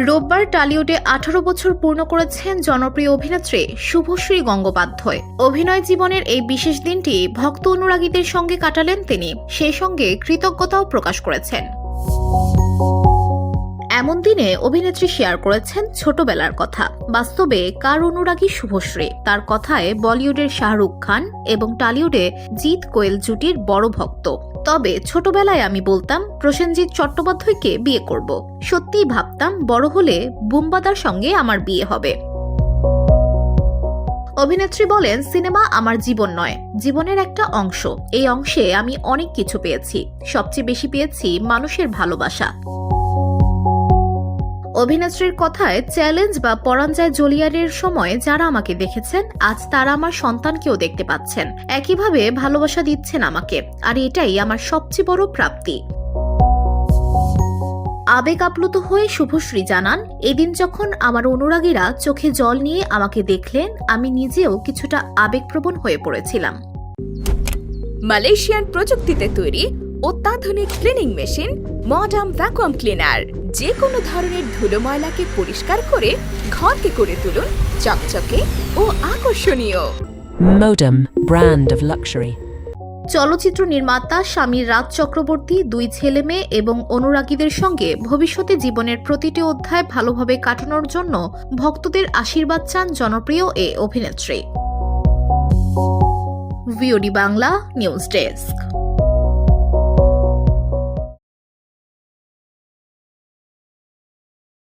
রোববার টালিউডে আঠারো বছর পূর্ণ করেছেন জনপ্রিয় অভিনেত্রী শুভশ্রী গঙ্গোপাধ্যায়। অভিনয় জীবনের এই বিশেষ দিনটি ভক্ত অনুরাগীদের সঙ্গে কাটালেন তিনি। সেই সঙ্গে কৃতজ্ঞতাও প্রকাশ করেছেন। এমন দিনে অভিনেত্রী শেয়ার করেছেন ছোটবেলার কথা। বাস্তবে কার অনুরাগী শুভশ্রী? তার কথায় বলিউডের শাহরুখ খান এবং টালিউডে জিৎ কোয়েল জুটির বড় ভক্ত। তবে ছোটবেলায় আমি বলতাম, প্রসেনজিৎ চট্টোপাধ্যায়কে বিয়ে করব। সত্যিই ভাবতাম, বড় হলে বুম্বাদার সঙ্গে আমার বিয়ে হবে। অভিনেত্রী বলেন, সিনেমা আমার জীবন নয়, জীবনের একটা অংশ। এই অংশে আমি অনেক কিছু পেয়েছি। সবচেয়ে বেশি পেয়েছি মানুষের ভালোবাসা। অভিনেত্রীর কথায় চ্যালেঞ্জ বা পরাঞ্জয় জলিয়ারের সময় যারা আমাকে দেখেছেন, আজ তারা আমার সন্তানকেও দেখতে পাচ্ছেন। একইভাবে ভালোবাসা দিচ্ছেন আমাকে, আর এটাই আমার সবচেয়ে বড় প্রাপ্তি। আবেগ আপ্লুত হয়ে শুভশ্রী জানান, এদিন যখন আমার অনুরাগীরা চোখে জল নিয়ে আমাকে দেখলেন, আমি নিজেও কিছুটা আবেগপ্রবণ হয়ে পড়েছিলাম। মালয়েশিয়ান প্রযুক্তিতে তৈরি অত্যাধুনিক cleaning machine modern vacuum cleaner যে কোনো ধরনের ধুলো ময়লাকে পরিষ্কার করে ঘরকে করে তুলুন চকচকে ও আকর্ষণীয়। Modem, brand of luxury. চলচ্চিত্র নির্মাতা স্বামীর রাজ চক্রবর্তী দুই ছেলে মেয়ে এবং অনুরাগীদের সঙ্গে ভবিষ্যতে জীবনের প্রতিটি অধ্যায় ভালোভাবে কাটানোর জন্য ভক্তদের আশীর্বাদ চান জনপ্রিয় এ অভিনেত্রী। VOD Bangla news desk